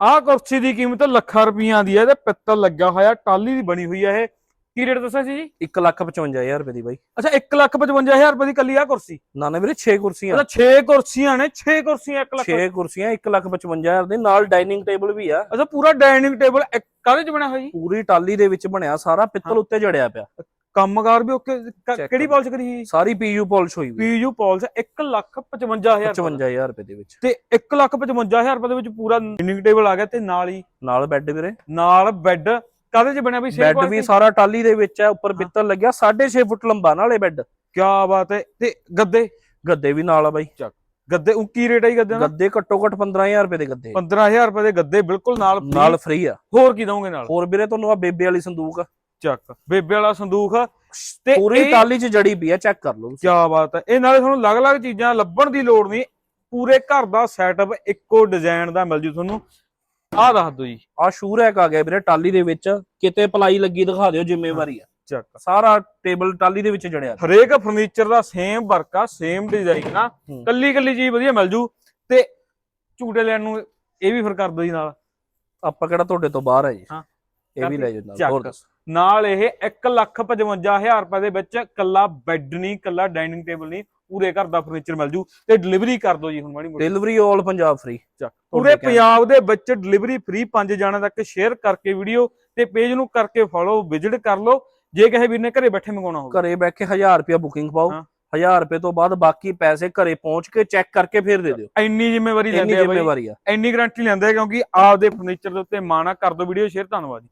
ਆਹ ਕੁਰਸੀ ਦੀ ਕੀਮਤ ਲੱਖਾਂ ਰੁਪਈਆਂ ਦੀ ਹੈ ਤੇ ਪਿੱਤਲ ਲੱਗਾ ਹੋਇਆ ਟਾਲੀ ਦੀ ਬਣੀ ਹੋਈ ਹੈ ਇਹ। ਕੀ ਰੇਟ ਦੱਸਿਆ ਸੀ ਜੀ? 155000 ਰੁਪਏ ਦੀ ਬਾਈ। ਅੱਛਾ 155000 ਰੁਪਏ ਦੀ ਕੱਲੀ ਆ ਕੁਰਸੀ? ਨਾ ਨਾ ਵੀਰੇ 6 ਕੁਰਸੀਆਂ। ਅੱਛਾ 6 ਕੁਰਸੀਆਂ ਨੇ 6 ਕੁਰਸੀਆਂ 1 ਲੱਖ 6 ਕੁਰਸੀਆਂ 155000 ਦੇ ਨਾਲ ਡਾਈਨਿੰਗ ਟੇਬਲ ਵੀ ਆ। ਅੱਛਾ ਪੂਰਾ ਡਾਈਨਿੰਗ ਟੇਬਲ ਕਾਹਦੇ ਚ ਬਣਿਆ ਹੋਇਆ ਜੀ? ਪੂਰੀ ਟਾਲੀ ਦੇ ਵਿੱਚ ਬਣਿਆ ਸਾਰਾ ਪਿੱਤਲ ਉੱਤੇ ਜੜਿਆ ਪਿਆ। ਕੰਮਕਾਰ ਵੀ ਓਕੇ ਕ- Check ਕਿਹੜੀ ਕਰੋ। ਪਾਲਿਸ਼ ਕਰੀ ਸੀ? ਸਾਰੀ ਪੀਯੂ ਪਾਲਿਸ਼ ਹੋਈ ਵੀ। ਪੀਯੂ ਪਾਲਿਸ਼ 1 ਲੱਖ 55000 55000 ਰੁਪਏ ਦੇ। ਵਿੱਚ। ਤੇ 1 ਲੱਖ 55000 ਰੁਪਏ ਦੇ ਵਿੱਚ ਪੂਰਾ ਡਾਈਨਿੰਗ ਟੇਬਲ ਆ ਗਿਆ ਤੇ ਨਾਲ ਹੀ ਨਾਲ ਬੈੱਡ ਵੀਰੇ। ਨਾਲ ਬੈੱਡ ਕਾਹਦੇ ਚ ਬਣਿਆ ਬਈ ਸੇਮ ਬੈੱਡ ਵੀ ਸਾਰਾ ਟਾਲੀ ਦੇ ਵਿੱਚ ਹੈ ਉੱਪਰ। ਪਿੱਤਲ ਲੱਗਿਆ 6.5 ਫੁੱਟ ਲੰਬਾ ਨਾਲੇ ਬੈੱਡ ਕੀ ਬਾਤ ਹੈ। ਤੇ ਗੱਦੇ? ਗੱਦੇ ਵੀ ਨਾਲ ਆ ਬਾਈ। ਗੱਦੇ ਉਹ ਕੀ ਰੇਟ ਹੈ ਜੀ ਗੱਦੇ ਦਾ? ਗੱਦੇ ਘੱਟੋ ਘੱਟ 15000 ਰੁਪਏ ਦੇ ਗੱਦੇ। 15000 ਰੁਪਏ ਦੇ ਗੱਦੇ ਬਿਲਕੁਲ ਨਾਲ free। ਨਾਲ ਫ੍ਰੀ ਆ। ਹੋਰ ਕੀ ਦਵੋਗੇ ਨਾਲ? ਹੋਰ ਵੀਰੇ ਤੁਹਾਨੂੰ ਆ ਬੇਬੇ ਵਾਲੀ ਸੰਦੂਕ ਆ। ਚੱਕ। ਬੇਬੇ ਵਾਲਾ ਸੰਦੂਖ ਤੇ ਪੂਰੀ ਇਹ- ਟਾਲੀ 'ਚ ਜੜੀ ਪਈ ਆ ਚੈੱਕ ਕਰ ਲਓ ਤੁਸੀਂ। ਕੀ ਬਾਤ ਹੈ। ਇਹ ਨਾਲੇ ਤੁਹਾਨੂੰ ਅਲੱਗ-ਅਲੱਗ ਚੀਜ਼ਾਂ ਲੱਭਣ ਦੀ ਲੋੜ ਨਹੀਂ। ਪੂਰੇ ਘਰ ਦਾ ਸੈਟਅਪ ਇੱਕੋ ਡਿਜ਼ਾਈਨ ਦਾ ਮਿਲ ਜੂ ਤੁਹਾਨੂੰ। ਆਹ ਦੱਸ ਦਿਓ ਜੀ। ਆ ਸ਼ੂਰੈਕ ਆ ਗਿਆ ਵੀਰੇ ਟਾਲੀ ਦੇ ਵਿੱਚ। ਕਿਤੇ ਪਲਾਈ ਲੱਗੀ ਦਿਖਾ ਦਿਓ ਜ਼ਿੰਮੇਵਾਰੀ ਆ। ਚੱਕ। ਸਾਰਾ ਟੇਬਲ ਟਾਲੀ ਦੇ ਵਿੱਚ ਜੜਿਆ। ਹਰੇਕ ਫਰਨੀਚਰ ਦਾ ਸੇਮ ਵਰਕ ਆ ਸੇਮ ਡਿਜ਼ਾਈਨ ਆ। ਹੂੰ। ਕੱਲੀ ਕੱਲੀ ਚੀਜ਼ ਵਧੀਆ ਮਿਲ ਜੂ। ਤੇ ਝੂਟੇ ਲੈਣ ਨੂੰ ਇਹ ਵੀ ਫਿਰ ਕਰ ਦਿਓ ਜੀ ਨਾਲ। ਆਪਾਂ ਕਿਹੜਾ ਤੁਹਾਡੇ ਤੋਂ ਬਾਹਰ ਹੈ ਜੀ? ਹਾਂ। ਇਹ ਵੀ ਲੈ ਜਾਂਦਾ ਚੱਕ। ਹੋਰ ਦੱਸੋ। ਨਾਲ ਇਹ 155000 ਰੁਪਏ ਦੇ ਵਿੱਚ ਕੱਲਾ ਬੈੱਡ ਨਹੀਂ ਕੱਲਾ ਡਾਈਨਿੰਗ ਟੇਬਲ ਨਹੀਂ ਪੂਰੇ ਘਰ ਦਾ ਫਰਨੀਚਰ ਮਿਲ ਜੂ ਤੇ ਡਿਲੀਵਰੀ ਕਰ ਦਿਓ ਜੀ ਹੁਣ ਮਾੜੀ ਮੋਟੀ। ਡਿਲੀਵਰੀ 올 ਪੰਜਾਬ ਫ੍ਰੀ ਪੂਰੇ ਪੰਜਾਬ ਦੇ ਵਿੱਚ ਡਿਲੀਵਰੀ ਫ੍ਰੀ ਪੰਜ ਜਾਣਾਂ ਤੱਕ ਸ਼ੇਅਰ ਕਰਕੇ ਵੀਡੀਓ ਤੇ ਪੇਜ ਨੂੰ ਕਰਕੇ ਫੋਲੋ ਵਿਜ਼ਿਟ ਕਰ ਲਓ। ਜੇ ਕਿਸੇ ਵੀਰ ਨੇ ਘਰੇ ਬੈਠੇ ਮੰਗਾਉਣਾ ਹੋਵੇ। ਘਰੇ ਕੇ 1000 ਰੁਪਿਆ ਬੁਕਿੰਗ ਪਾਓ। ਹਾਂ। 1000 ਰੁਪਏ ਤੋਂ ਬਾਅਦ ਬਾਕੀ ਪੈਸੇ ਘਰੇ ਪਹੁੰਚ ਕੇ ਚੈੱਕ ਕਰਕੇ ਫਿਰ ਦੇ ਦਿਓ। ਇੰਨੀ ਜ਼ਿੰਮੇਵਾਰੀ ਲੈਂਦੇ ਆ ਬਾਈ। ਜ਼ਿੰਮੇਵਾਰੀ ਆ। ਇੰਨੀ ਗਾਰੰਟੀ ਲੈਂਦੇ ਆ ਕਿਉਂਕਿ ਆਪਦੇ ਫਰਨੀਚਰ ਦੇ ਉੱਤੇ ਮਾਣਾ ਕਰ ਦਿਓ ਵੀਡੀਓ ਸ਼ੇਅਰ ਧੰਨਵਾਦ ਜੀ।